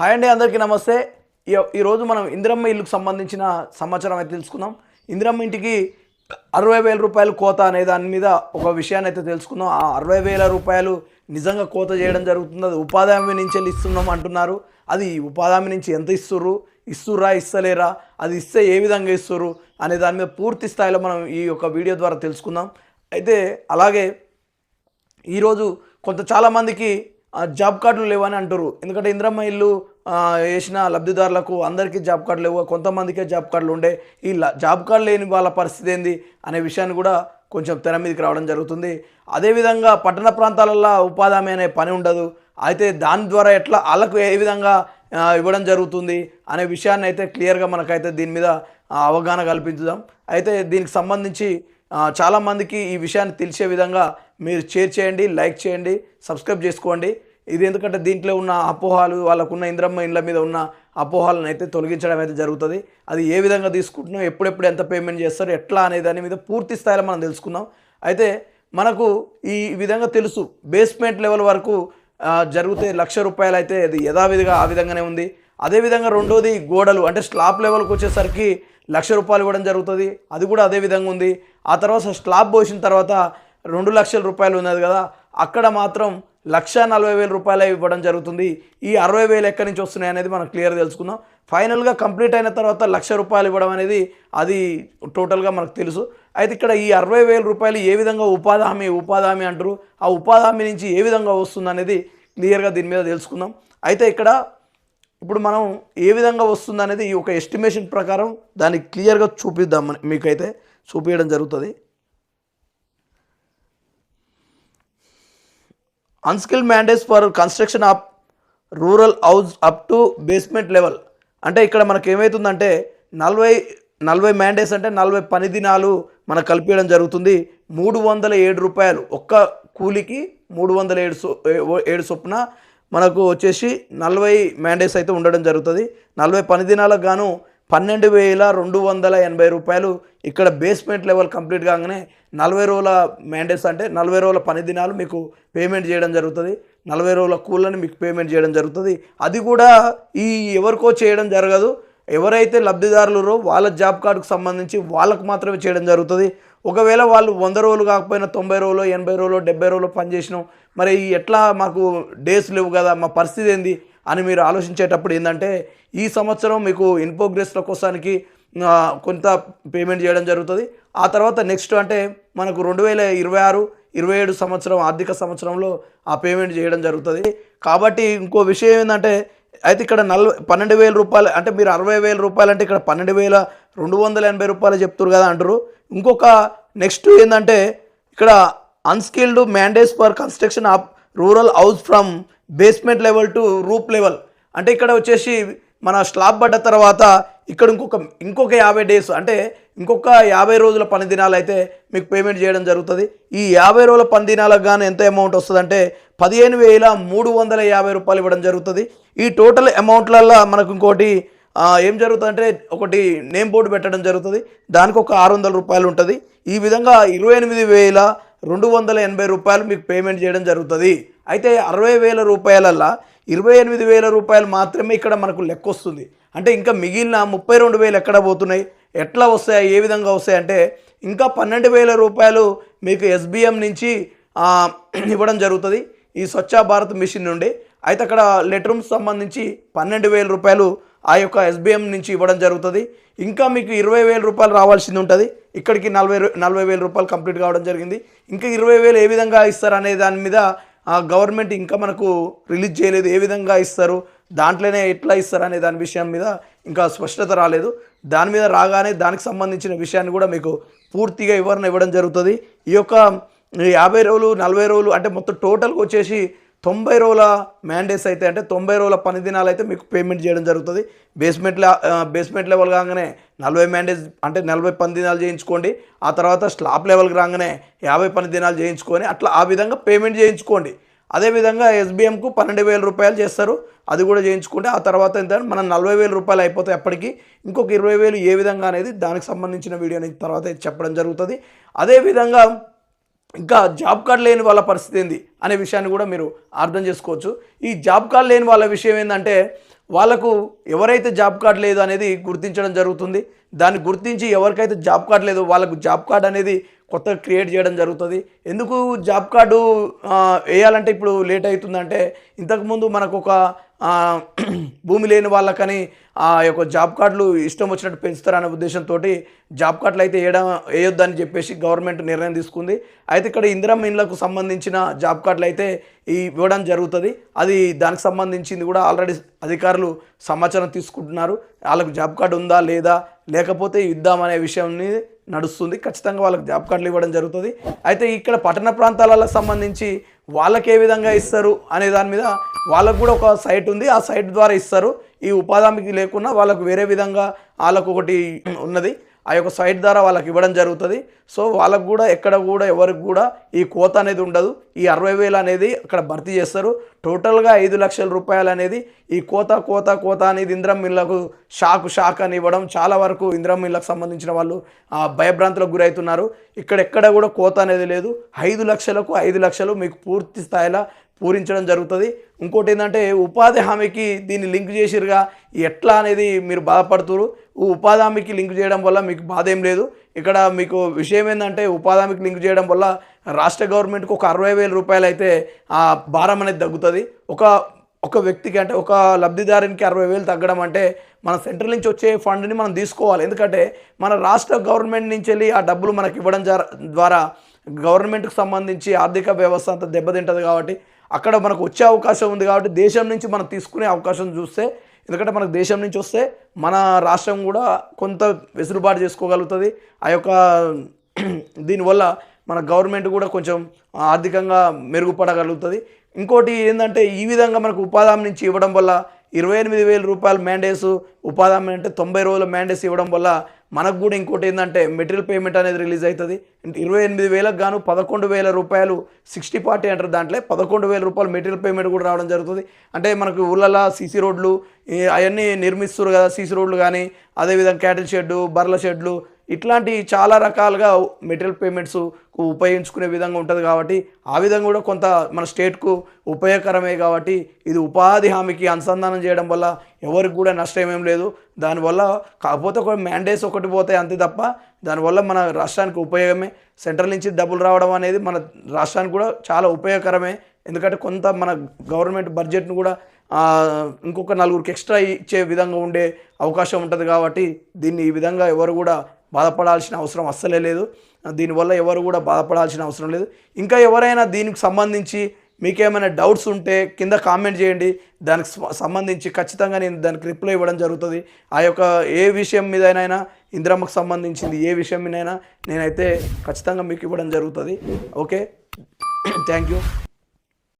Hi అండి అందరికీ నమస్తే. ఈ- ఈరోజు మనం ఇందిరమ్మ ఇల్లుకు సంబంధించిన సమాచారం అయితే తెలుసుకుందాం. ఇందిరమ్మ ఇంటికి అరవై వేల రూపాయలు కోత అనే దాని మీద ఒక విషయాన్ని అయితే తెలుసుకుందాం. ఆ అరవై వేల రూపాయలు నిజంగా కోత చేయడం జరుగుతుంది. అది ఉపాధి హామీ నుంచి వెళ్ళి ఇస్తున్నాం అంటున్నారు. అది ఉపాధి హామీ నుంచి ఎంత ఇస్తుర్రు? ఇస్తుర్రా ఇస్తలేరా? అది ఇస్తే ఏ విధంగా ఇస్తుర్రు? అనే దాని మీద పూర్తి స్థాయిలో మనం ఈ యొక్క వీడియో ద్వారా తెలుసుకుందాం. అయితే అలాగే ఈరోజు కొంత చాలామందికి జాబ్ కార్డులు లేవని అంటారు ఎందుకంటే ఇంద్రమ్మ ఇల్లు వేసిన లబ్ధిదారులకు అందరికీ జాబ్ కార్డులు లేవు కొంతమందికే జాబ్ కార్డులు ఉండే ఈ జాబ్ కార్డు లేని వాళ్ళ పరిస్థితి ఏంది అనే విషయాన్ని కూడా కొంచెం తెర మీదకి రావడం జరుగుతుంది. అదేవిధంగా పట్టణ ప్రాంతాలలో ఉపాధి హామీ అనే పని ఉండదు. అయితే దాని ద్వారా ఎట్లా వాళ్ళకు ఏ విధంగా ఇవ్వడం జరుగుతుంది అనే విషయాన్ని అయితే క్లియర్గా మనకైతే దీని మీద అవగాహన కల్పించుదాం అయితే దీనికి సంబంధించి చాలామందికి ఈ విషయాన్ని తెలిసే విధంగా మీరు షేర్ చేయండి లైక్ చేయండి సబ్స్క్రైబ్ చేసుకోండి. ఇది ఎందుకంటే దీంట్లో ఉన్న అపోహాలు వాళ్ళకున్న ఇంద్రమ్మ ఇండ్ల మీద ఉన్న అపోహాలను అయితే తొలగించడం అయితే జరుగుతుంది. అది ఏ విధంగా తీసుకుంటున్నాం ఎప్పుడెప్పుడు ఎంత పేమెంట్ చేస్తారు ఎట్లా అనే దాని మీద పూర్తి స్థాయిలో మనం తెలుసుకుందాం. అయితే మనకు ఈ విధంగా తెలుసు బేస్మెంట్ లెవెల్ వరకు జరిగితే లక్ష రూపాయలు అయితే అది యథావిధిగా ఆ విధంగానే ఉంది. అదేవిధంగా రెండోది గోడలు అంటే స్లాబ్ లెవెల్కి వచ్చేసరికి లక్ష రూపాయలు ఇవ్వడం జరుగుతుంది. అది కూడా అదే విధంగా ఉంది. ఆ తర్వాత స్లాబ్ పోసిన తర్వాత రెండు లక్షల రూపాయలు ఉన్నది కదా అక్కడ మాత్రం లక్ష నలభై వేల రూపాయలు ఇవ్వడం జరుగుతుంది. ఈ అరవై వేలు ఎక్కడి నుంచి వస్తున్నాయి అనేది మనం క్లియర్ తెలుసుకుందాం. ఫైనల్గా కంప్లీట్ అయిన తర్వాత లక్ష రూపాయలు ఇవ్వడం అనేది అది టోటల్గా మనకు తెలుసు. అయితే ఇక్కడ ఈ అరవై వేల రూపాయలు ఏ విధంగా ఉపాధి హామీ ఉపాధి హామీ అంటారు? ఆ ఉపాధి హామీ నుంచి ఏ విధంగా వస్తుంది అనేది క్లియర్గా దీని మీద తెలుసుకుందాం. అయితే ఇక్కడ ఇప్పుడు మనం ఏ విధంగా వస్తుంది అనేది ఈ ఒక ఎస్టిమేషన్ ప్రకారం దాన్ని క్లియర్గా చూపిద్దాం మీకైతే చూపించడం జరుగుతుంది. Unskill mandates for construction of rural house up to basement level అంటే ఇక్కడ మనకు ఏమవుతుందంటే నలభై నలభై మ్యాండేట్స్ అంటే నలభై పని దినాలు మనకు కల్పించడం జరుగుతుంది. మూడు వందల ఏడు రూపాయలు ఒక్క కూలికి మూడు వందల ఏడు సో ఏడు చొప్పున మనకు వచ్చేసి నలభై మ్యాండేట్స్ అయితే ఉండడం జరుగుతుంది. నలభై పని దినాలకు గాను పన్నెండు వేల రెండు వందల ఎనభై రూపాయలు ఇక్కడ బేస్మెంట్ లెవెల్ కంప్లీట్ కాగానే నలభై రోజుల మ్యాండేట్స్ అంటే నలభై రోజుల పని దినాలు మీకు పేమెంట్ చేయడం జరుగుతుంది. నలభై రోజుల కూలని మీకు పేమెంట్ చేయడం జరుగుతుంది. అది కూడా ఈ ఎవరికో చేయడం జరగదు. ఎవరైతే లబ్ధిదారులరో వాళ్ళ జాబ్ కార్డుకు సంబంధించి వాళ్ళకు మాత్రమే చేయడం జరుగుతుంది. ఒకవేళ వాళ్ళు వంద రోజులు కాకపోయినా తొంభై రోజులు ఎనభై రోజులు డెబ్బై రోజులు పనిచేసినాం. మరి ఎట్లా మాకు డేస్ లేవు కదా మా పరిస్థితి ఏంది? అని మీరు ఆలోచించేటప్పుడు ఏంటంటే ఈ సంవత్సరం మీకు ఇన్పోగ్రెస్ల కోసానికి కొంత పేమెంట్ చేయడం జరుగుతుంది. ఆ తర్వాత నెక్స్ట్ అంటే మనకు రెండు వేల ఇరవై ఆరు ఇరవై ఏడు సంవత్సరం ఆర్థిక సంవత్సరంలో ఆ పేమెంట్ చేయడం జరుగుతుంది. కాబట్టి ఇంకో విషయం ఏంటంటే అయితే ఇక్కడ నలభై పన్నెండు వేల రూపాయలు అంటే మీరు అరవై వేల రూపాయలు అంటే ఇక్కడ పన్నెండు వేల రెండు వందల ఎనభై రూపాయలు చెప్తారు కదా అంటారు ఇంకొక నెక్స్ట్ ఏంటంటే ఇక్కడ unskilled mandates for construction of rural house from basement level to roof level అంటే ఇక్కడ వచ్చేసి మన స్లాబ్ పడ్డ తర్వాత ఇక్కడ ఇంకొక ఇంకొక యాభై డేస్ అంటే ఇంకొక యాభై రోజుల పని దినాలు అయితే మీకు పేమెంట్ చేయడం జరుగుతుంది. ఈ యాభై రోజుల పని దినాలకు కానీ ఎంత అమౌంట్ వస్తుందంటే పదిహేను వేల మూడు వందల యాభై రూపాయలు ఇవ్వడం జరుగుతుంది. ఈ టోటల్ అమౌంట్లల్లో మనకు ఇంకోటి ఏం జరుగుతుందంటే ఒకటి నేమ్ బోర్డు పెట్టడం జరుగుతుంది. దానికి ఒక ఆరు వందల రూపాయలు ఉంటుంది. ఈ విధంగా ఇరవై ఎనిమిది వేల రెండు వందల ఎనభై రూపాయలు మీకు పేమెంట్ చేయడం జరుగుతుంది. అయితే అరవై వేల రూపాయలల్లా ఇరవై ఎనిమిది వేల రూపాయలు మాత్రమే ఇక్కడ మనకు లెక్క వస్తుంది. అంటే ఇంకా మిగిలిన ముప్పై రెండు వేలు ఎక్కడ పోతున్నాయి? ఎట్లా వస్తాయి? ఏ విధంగా వస్తాయి? అంటే ఇంకా పన్నెండు వేల రూపాయలు మీకు ఎస్బిఎం నుంచి ఇవ్వడం జరుగుతుంది. ఈ స్వచ్ఛ భారత్ మిషన్ నుండి. అయితే అక్కడ లెటర్ సంబంధించి పన్నెండు వేల రూపాయలు ఆ యొక్క ఎస్బిఎం నుంచి ఇవ్వడం జరుగుతుంది. ఇంకా మీకు ఇరవై వేల రూపాయలు రావాల్సింది ఉంటుంది. ఇక్కడికి నలభై నలభై వేల రూపాయలు కంప్లీట్ కావడం జరిగింది. ఇంకా ఇరవై వేలు ఏ విధంగా ఇస్తారు అనే దాని మీద ఆ గవర్నమెంట్ ఇంకా మనకు రిలీజ్ చేయలేదు. ఏ విధంగా ఇస్తారు? దాంట్లోనే ఎట్లా ఇస్తారు అనే దాని విషయం మీద ఇంకా స్పష్టత రాలేదు. దాని మీద రాగానే దానికి సంబంధించిన విషయాన్ని కూడా మీకు పూర్తిగా వివరణ ఇవ్వడం జరుగుతుంది. ఈ యొక్క యాభై రోజులు నలభై రోజులు అంటే మొత్తం టోటల్గా వచ్చేసి తొంభై రోజుల మ్యాండేస్ అయితే అంటే తొంభై రోజుల పని దినాలు అయితే మీకు పేమెంట్ చేయడం జరుగుతుంది. బేస్మెంట్ బేస్మెంట్ లెవెల్ కాగానే నలభై మ్యాండేజ్ అంటే నలభై పని దినాలు చేయించుకోండి. ఆ తర్వాత స్లాబ్ లెవెల్కి రాగానే యాభై పని దినాలు చేయించుకొని అట్లా ఆ విధంగా పేమెంట్ చేయించుకోండి. అదేవిధంగా ఎస్బీఎంకు పన్నెండు వేల రూపాయలు చేస్తారు. అది కూడా చేయించుకుంటే ఆ తర్వాత ఎంత మనం నలభై వేల రూపాయలు అయిపోతాయి అప్పటికి. ఇంకొక ఇరవై వేలు ఏ విధంగా అనేది దానికి సంబంధించిన వీడియో అనేది తర్వాత చెప్పడం జరుగుతుంది. అదేవిధంగా ఇంకా జాబ్ కార్డ్ లేని వాళ్ళ పరిస్థితి ఏంది అనే విషయాన్ని కూడా మీరు అర్థం చేసుకోవచ్చు. ఈ జాబ్ కార్డ్ లేని వాళ్ళ విషయం ఏంటంటే వాళ్ళకు ఎవరైతే జాబ్ కార్డ్ లేదు అనేది గుర్తించడం జరుగుతుంది. దాన్ని గుర్తించి ఎవరికైతే జాబ్ కార్డ్ లేదో వాళ్ళకు జాబ్ కార్డ్ అనేది కొత్తగా క్రియేట్ చేయడం జరుగుతుంది. ఎందుకు జాబ్ కార్డు వేయాలంటే ఇప్పుడు లేట్ అవుతుందంటే ఇంతకుముందు మనకు ఒక భూమి లేని వాళ్ళకని ఆ యొక్క జాబ్ కార్డులు ఇష్టం వచ్చినట్టు పెంచుతారనే ఉద్దేశంతో జాబ్ కార్డులు అయితే వేయడం వేయొద్దని చెప్పేసి గవర్నమెంట్ నిర్ణయం తీసుకుంది. అయితే ఇక్కడ ఇందిరమ్మ ఇండ్లకు సంబంధించిన జాబ్ కార్డులు అయితే ఇవ్వడం జరుగుతుంది. అది దానికి సంబంధించింది కూడా ఆల్రెడీ అధికారులు సమాచారం తీసుకుంటున్నారు. వాళ్ళకు జాబ్ కార్డు ఉందా లేదా లేకపోతే ఇద్దామనే విషయాన్ని నడుస్తుంది. ఖచ్చితంగా వాళ్ళకి జాబ్ కార్డులు ఇవ్వడం జరుగుతుంది. అయితే ఇక్కడ పట్టణ ప్రాంతాలకు సంబంధించి వాళ్ళకి ఏ విధంగా ఇస్తారు అనే దాని మీద వాళ్ళకు కూడా ఒక సైట్ ఉంది. ఆ సైట్ ద్వారా ఇస్తారు. ఈ ఉపాధి లేకుండా వాళ్ళకు వేరే విధంగా వాళ్ళకు ఒకటి ఉన్నది. ఆ యొక్క సైట్ ద్వారా వాళ్ళకి ఇవ్వడం జరుగుతుంది. సో వాళ్ళకు కూడా ఎక్కడ కూడా ఎవరికి కూడా ఈ కోత అనేది ఉండదు. ఈ అరవై వేలు అనేది అక్కడ భర్తీ చేస్తారు. టోటల్గా ఐదు లక్షల రూపాయలు అనేది ఈ కోత కోత కోత అనేది ఇంద్రం మిల్లకు షాక్ షాక్ అని ఇవ్వడం చాలా వరకు ఇంద్రం మిల్లకు సంబంధించిన వాళ్ళు ఆ, భయభ్రాంతులకు గురవుతున్నారు ఇక్కడ ఎక్కడ కూడా కోత అనేది లేదు. ఐదు లక్షలకు ఐదు లక్షలు మీకు పూర్తి స్థాయిలో పూరించడం జరుగుతుంది. ఇంకోటి ఏంటంటే ఉపాధి హామీకి దీన్ని లింక్ చేసిరుగా ఎట్లా అనేది మీరు బాధపడుతురు ఉపాధి హామీకి లింక్ చేయడం వల్ల మీకు బాధ ఏం లేదు. ఇక్కడ మీకు విషయం ఏంటంటే ఉపాధి లింక్ చేయడం వల్ల రాష్ట్ర గవర్నమెంట్కి ఒక అరవై వేల రూపాయలు అయితే ఆ భారం అనేది తగ్గుతుంది. ఒక ఒక వ్యక్తికి అంటే ఒక లబ్ధిదారునికి అరవై వేలు తగ్గడం అంటే మన సెంట్రల్ నుంచి వచ్చే ఫండ్ని మనం తీసుకోవాలి. ఎందుకంటే మన రాష్ట్ర గవర్నమెంట్ నుంచి వెళ్ళి ఆ డబ్బులు మనకి ఇవ్వడం ద్వారా గవర్నమెంట్కి సంబంధించి ఆర్థిక వ్యవస్థ అంతా దెబ్బతింటుంది కాబట్టి అక్కడ మనకు వచ్చే అవకాశం ఉంది కాబట్టి దేశం నుంచి మనం తీసుకునే అవకాశం చూస్తే ఎందుకంటే మనకు దేశం నుంచి వస్తే మన రాష్ట్రం కూడా కొంత వెసులుబాటు చేసుకోగలుగుతుంది. ఆ యొక్క దీనివల్ల మన గవర్నమెంట్ కూడా కొంచెం ఆర్థికంగా మెరుగుపడగలుగుతుంది. ఇంకోటి ఏంటంటే ఈ విధంగా మనకు ఉపాధి నుంచి ఇవ్వడం వల్ల ఇరవై ఎనిమిది వేల రూపాయలు మ్యాండేస్ ఉపాధి హామీ అంటే తొంభై రోజుల మ్యాండేస్ ఇవ్వడం వల్ల మనకు కూడా ఇంకోటి ఏంటంటే మెటీరియల్ పేమెంట్ అనేది రిలీజ్ అవుతుంది. ఇరవై ఎనిమిది వేలకు గాను పదకొండు వేల రూపాయలు సిక్స్టీ పార్టీ అంటారు దాంట్లో పదకొండు వేల రూపాయలు మెటీరియల్ పేమెంట్ కూడా రావడం జరుగుతుంది. అంటే మనకు ఊళ్ళల్లో సీసీ రోడ్లు అవన్నీ నిర్మిస్తున్నారు కదా సీసీ రోడ్లు కానీ అదేవిధంగా క్యాటిల్ షెడ్డు బర్ల షెడ్లు ఇట్లాంటి చాలా రకాలుగా మెటీరియల్ పేమెంట్స్ ఉపయోగించుకునే విధంగా ఉంటుంది కాబట్టి ఆ విధంగా కూడా కొంత మన స్టేట్కు ఉపయోగకరమే కాబట్టి ఇది ఉపాధి హామీకి అనుసంధానం చేయడం వల్ల ఎవరికి కూడా నష్టం ఏం లేదు. దానివల్ల కాకపోతే ఒక మ్యాండేస్ ఒకటి పోతాయి అంతే తప్ప దానివల్ల మన రాష్ట్రానికి ఉపయోగమే. సెంట్రల్ నుంచి డబ్బులు రావడం అనేది మన రాష్ట్రానికి కూడా చాలా ఉపయోగకరమే. ఎందుకంటే కొంత మన గవర్నమెంట్ బడ్జెట్ను కూడా ఇంకొక నలుగురికి ఎక్స్ట్రా ఇచ్చే విధంగా ఉండే అవకాశం ఉంటుంది కాబట్టి దీన్ని ఈ విధంగా ఎవరు కూడా బాధపడాల్సిన అవసరం అస్సలే లేదు. దీనివల్ల ఎవరు కూడా బాధపడాల్సిన అవసరం లేదు. ఇంకా ఎవరైనా దీనికి సంబంధించి మీకేమైనా డౌట్స్ ఉంటే కింద కామెంట్ చేయండి. దానికి సంబంధించి ఖచ్చితంగా నేను దానికి రిప్లై ఇవ్వడం జరుగుతుంది. ఆ యొక్క ఏ విషయం మీదైనా ఇంద్రమ్మకు సంబంధించింది ఏ విషయం మీదైనా నేనైతే ఖచ్చితంగా మీకు ఇవ్వడం జరుగుతుంది. ఓకే. Thank you.